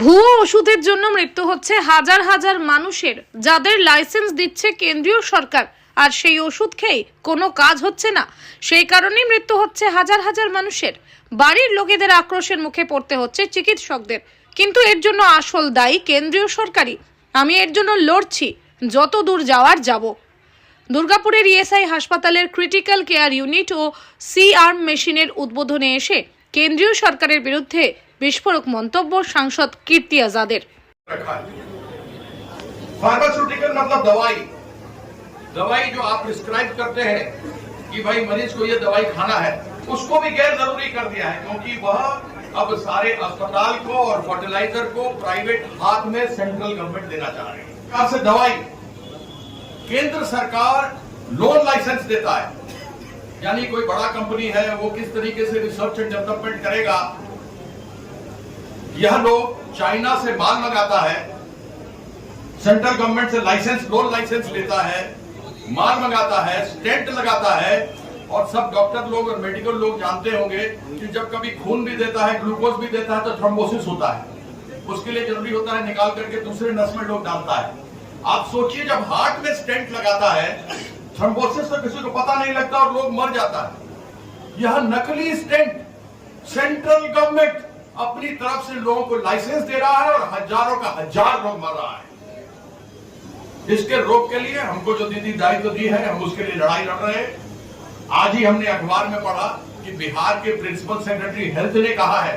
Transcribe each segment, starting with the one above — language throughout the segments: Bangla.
ভুয়ো ওষুধের জন্য মৃত্যু হচ্ছে হাজার হাজার মানুষের, যাদের লাইসেন্স দিচ্ছে কেন্দ্রীয় সরকার। আর সেই ওষুধ খেয়ে কোনো কাজ হচ্ছে না। সেই কারণেই মৃত্যু হচ্ছে হাজার হাজার মানুষের। বাড়ির লোকেদের আক্রোশের মুখে পড়তে হচ্ছে চিকিৎসকদের। কিন্তু এর জন্য আসল দায়ী কেন্দ্রীয় সরকারই। আমি এর জন্য লড়ছি, যত দূর যাওয়ার যাব। দুর্গাপুরের ইএসআই হাসপাতালের ক্রিটিক্যাল কেয়ার ইউনিট ও সি আর্ম মেশিনের উদ্বোধনে এসে কেন্দ্রীয় সরকারের বিরুদ্ধে বিস্ফোরক মন্তব্য সাংসদ কীর্তি আজাদের रखा है फार्मास्यूटिकल मतलब दवाई दवाई जो आप प्रिस्क्राइब करते हैं कि भाई मरीज को ये दवाई खाना है उसको भी गैर जरूरी कर दिया है क्योंकि वह अब सारे अस्पताल को और फर्टिलाइजर को प्राइवेट हाथ में सेंट्रल गवर्नमेंट देना चाह रही है प्रकार से दवाई केंद्र सरकार लोन लाइसेंस देता है यानी कोई बड़ा कंपनी है, वो किस तरीके से रिसर्च एंड डेवलपमेंट करेगा? यह लोग चाइना से माल मंगाता है सेंट्रल गवर्नमेंट से लाइसेंस लोन लाइसेंस लेता है, माल मंगाता है स्टेंट लगाता है, और सब डॉक्टर लोग और मेडिकल लोग जानते होंगे कि जब कभी खून भी देता है ग्लूकोज भी देता है तो थ्रोम्बोसिस होता है। उसके लिए ज़रूरी होता है निकाल करके दूसरे नस में लोग डालता है। आप सोचिए, जब हार्ट में स्टेंट लगाता है थ्रोम्बोसिस तो किसी को पता नहीं लगता और लोग मर जाता है। यह नकली स्टेंट सेंट्रल गवर्नमेंट अपनी तरफ़ से लोगों को लाइसेंस दे रहा है और हज़ारों का हज़ार लोग मर रहा है। इसके रोक के लिए हमको जो दीदी दायित्व दी है, हम उसके लिए लड़ाई लड़ रहे हैं। आज ही हमने अखबार में पढ़ा कि बिहार के प्रिंसिपल सेक्रेटरी हेल्थ ने कहा है,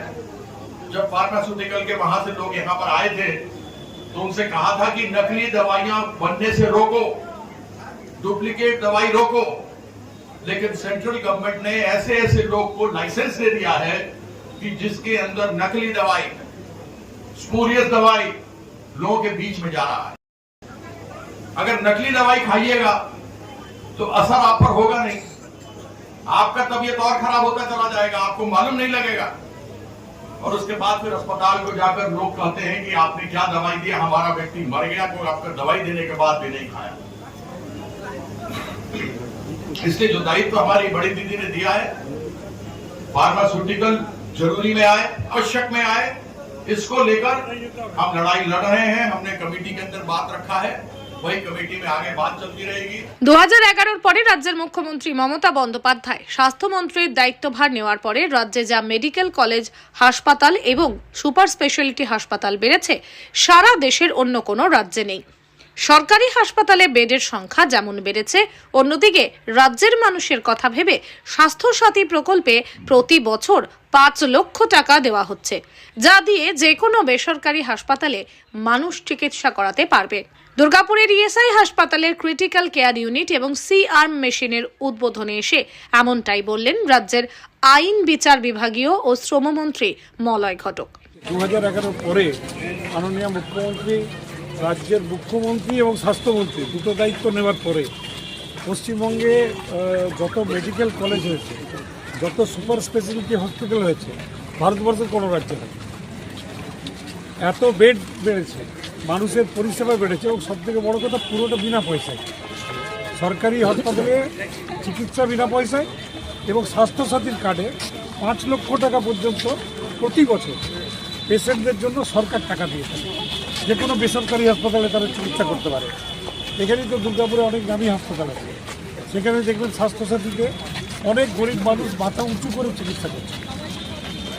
जब फार्मास्यूटिकल के वहाँ से लोग यहाँ पर आए थे तो उनसे कहा था कि नकली दवाइयाँ बनने से रोको। डुप्लीकेट दवाई रोको। लेकिन सेंट्रल गवर्नमेंट ने ऐसे ऐसे लोग को लाइसेंस दे दिया है कि जिसके अंदर नकली दवाई, स्पूरियस दवाई लोगों के बीच में जा रहा है। अगर नकली दवाई खाइएगा तो असर आप पर होगा नहीं। आपका तबीयत और खराब होता चला जाएगा, आपको मालूम नहीं लगेगा। और उसके बाद फिर अस्पताल को जाकर लोग कहते हैं कि आपने क्या दवाई दी? हमारा व्यक्ति मर गया तो आपका दवाई देने के बाद भी नहीं खाया। इसलिए जो दायित्व हमारी बड़ी दीदी ने दिया है फार्मास्यूटिकल जरूरी में आए आवश्यक में आए इसको लेकर हम लड़ाई लड़ रहे हैं हमने कमेटी के अंदर बात रखा है वही कमेटी में आगे बात चलती रहेगी দু এগারোর পরে রাজ্যের মুখ্যমন্ত্রী মমতা বন্দ্যোপাধ্যায় স্বাস্থ্যমন্ত্রীর দায়িত্বভার নেওয়ার পরে রাজ্যে যা মেডিকেল কলেজ হাসপাতাল এবং সুপার স্পেশালিটি হাসপাতাল বেড়েছে সারা দেশের অন্য কোনো রাজ্যে নেই সরকারি হাসপাতালে বেডের সংখ্যা যেমন বেড়েছে, অন্যদিকে রাজ্যের মানুষের কথা ভেবে স্বাস্থ্যসাথী প্রকল্পে প্রতি বছর পাঁচ লক্ষ টাকা দেওয়া হচ্ছে, যা দিয়ে যে কোনো বেসরকারি হাসপাতালে মানুষ চিকিৎসা করাতে পারবে। দুর্গাপুরের ইএসআই হাসপাতালের ক্রিটিক্যাল কেয়ার ইউনিট এবং সি আর্ম মেশিনের উদ্বোধনে এসে এমনটাই বললেন রাজ্যের আইন বিচার বিভাগীয় ও শ্রমমন্ত্রী মলয় ঘটক। দু পরে মাননীয় মুখ্যমন্ত্রী রাজ্যের মুখ্যমন্ত্রী এবং স্বাস্থ্যমন্ত্রী দুটো দায়িত্ব নেওয়ার পরে পশ্চিমবঙ্গে যত মেডিকেল কলেজ হয়েছে, যত সুপার স্পেশালিটি হসপিটাল হয়েছে, ভারতবর্ষের কোনো রাজ্যে নেই। এত বেড বেড়েছে, মানুষের পরিষেবা বেড়েছে এবং সবথেকে বড় কথা পুরোটা বিনা পয়সায়। সরকারি হাসপাতালে চিকিৎসা বিনা পয়সায় এবং স্বাস্থ্যসাথীর কার্ডে পাঁচ লক্ষ টাকা পর্যন্ত প্রতি বছর পেশেন্টদের জন্য সরকার টাকা দিয়ে থাকে। যে কোনো বেসরকারি হাসপাতালে তারা চিকিৎসা করতে পারে। এখানেই তো দুর্গাপুরে অনেক দামি হাসপাতাল আছে। সেখানে দেখবেন স্বাস্থ্যসাথীতে অনেক গরিব মানুষ মাথা উঁচু করে চিকিৎসা করছে।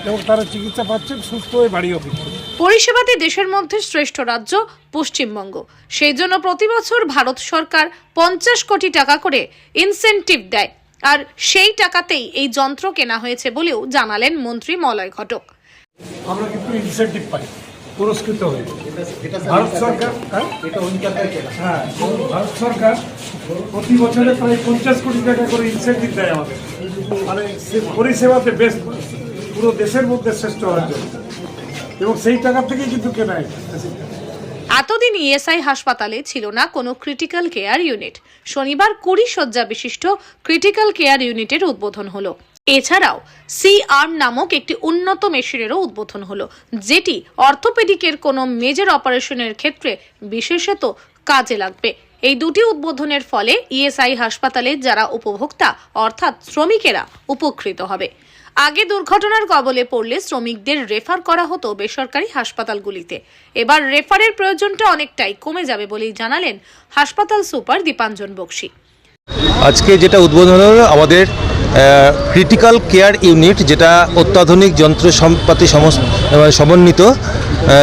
এবং তারা চিকিৎসা পাচ্ছেন সুস্থ হয়ে বাড়িও ফিরছে পরিষেবাতে দেশের মধ্যে শ্রেষ্ঠ রাজ্য পশ্চিমবঙ্গ। সেই জন্য প্রতি বছর ভারত সরকার পঞ্চাশ কোটি টাকা করে ইনসেন্টিভ দেয়। আর সেই টাকাতেই এই যন্ত্র কেনা হয়েছে বলেও জানালেন মন্ত্রী মলয় ঘটক। আমরা কিন্তু ইনসেন্টিভ পাই। পুরস্কৃত হয়ে। ভারত সরকার হ্যাঁ? হ্যাঁ ভারত সরকার প্রতি বছরে প্রায় পঞ্চাশ কোটি টাকা করে ইনসেন্টিভ দেয় আমাদের। মানে পরিষেবাতে বেশ পুরো দেশের মধ্যে শ্রেষ্ঠ হওয়ার জন্য। এবং সেই টাকা থেকেই কিন্তু কেনা এতদিন ইএসআই হাসপাতালে ছিল না কোনো ক্রিটিক্যাল কেয়ার ইউনিট শনিবার কুড়ি শয্যা বিশিষ্ট ক্রিটিক্যাল কেয়ার ইউনিটের উদ্বোধন হলো। এছাড়াও সি আর্ম নামক একটি উন্নত মেশিনেরও উদ্বোধন হলো, যেটি অর্থোপেডিকের কোনো মেজর অপারেশনের ক্ষেত্রে বিশেষত কাজে লাগবে। এই দুটি উদ্বোধনের ফলে ইএসআই হাসপাতালে যারা উপভোক্তা অর্থাৎ শ্রমিকেরা উপকৃত হবে। আগে দুর্ঘটনার কবলে পড়লে শ্রমিকদের রেফার করা হতো বেসরকারি হাসপাতালগুলিতে। এবার রেফারের প্রয়োজনটা অনেকটাই কমে যাবে বলেই জানালেন হাসপাতাল সুপার দীপাঞ্জন বক্সি। আজকে যেটা উদ্বোধন হলো আমাদের ক্রিটিক্যাল কেয়ার ইউনিট যেটা অত্যাধুনিক যন্ত্রপাতি সমস- আহ, সমন্বিত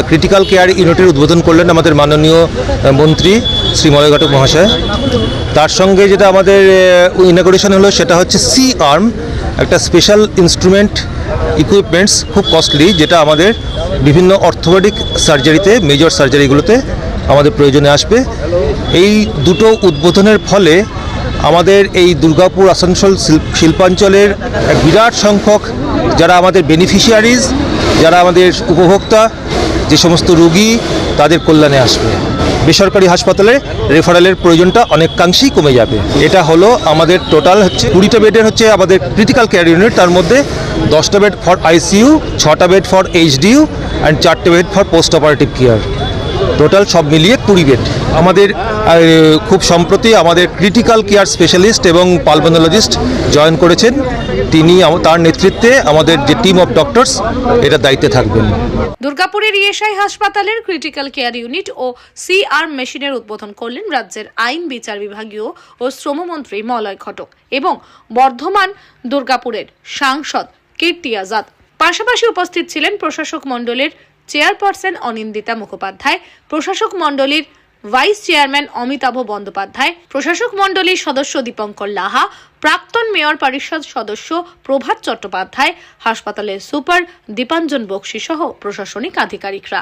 ক্রিটিক্যাল কেয়ার ইউনিটের উদ্বোধন করলেন আমাদের মাননীয় মন্ত্রী শ্রী মলয় ঘটক মহাশয়। তার সঙ্গে যেটা আমাদের ইনাগোরেশন হলো সেটা হচ্ছে সি আর্ম একটা স্পেশাল ইনস্ট্রুমেন্ট ইকুইপমেন্টস খুব কস্টলি যেটা আমাদের বিভিন্ন অর্থোপেডিক সার্জারিতে মেজর সার্জারিগুলোতে আমাদের প্রয়োজনে আসবে। এই দুটো উদ্বোধনের ফলে আমাদের এই দুর্গাপুর আসানসোল শিল- শিল্পাঞ্চলের এক বিরাট সংখ্যক যারা আমাদের বেনিফিশিয়ারিজ যারা আমাদের উপভোক্তা, যে সমস্ত রুগী, তাদের কল্যাণে আসবে। বেসরকারি হাসপাতালে রেফারেলের প্রয়োজনটা অনেকাংশেই কমে যাবে। এটা হলো আমাদের টোটাল হচ্ছে, কুড়িটা বেডের হচ্ছে আমাদের ক্রিটিক্যাল কেয়ার ইউনিট তার মধ্যে দশটা বেড ফর আইসিইউ ছটা বেড ফর এইচডিইউ অ্যান্ড চারটে bed for post operative care total সব মিলিয়ে কুড়ি বেড আমাদের খুব সম্প্রতি আমাদের ক্রিটিক্যাল কেয়ার স্পেশালিস্ট এবং পালমোনোলজিস্ট জয়েন করেছেন। তিনি তার নেতৃত্বে আমাদের যে টিম অফ ডক্টরস এটা দায়িত্বে থাকবেন। দুর্গাপুরের ইএসআই হাসপাতালের ক্রিটিক্যাল কেয়ার ইউনিট ও সি আর্ম মেশিনের উদ্বোধন করলেন রাজ্যের আইন বিচার বিভাগীয় ও শ্রমমন্ত্রী মলয় ঘটক এবং বর্ধমান দুর্গাপুরের সাংসদ কীর্তি আজাদ। পাশাপাশি উপস্থিত ছিলেন প্রশাসক মণ্ডলের চেয়ারপারসন অনিন্দিতা মুখোপাধ্যায়। প্রশাসক মণ্ডলীর ভাইস চেয়ারম্যান অমিতাভ বন্দ্যোপাধ্যায়, প্রশাসক মণ্ডলীর সদস্য দীপঙ্কর লাহা, প্রাক্তন মেয়র পরিষদ সদস্য প্রভাত চট্টোপাধ্যায়, হাসপাতালের সুপার দীপাঞ্জন বক্সি সহ প্রশাসনিক আধিকারিকরা।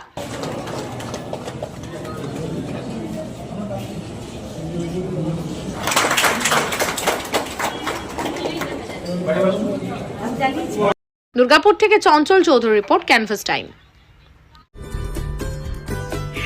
দুর্গাপুর থেকে Chanchal Chowdhury report, canvas time.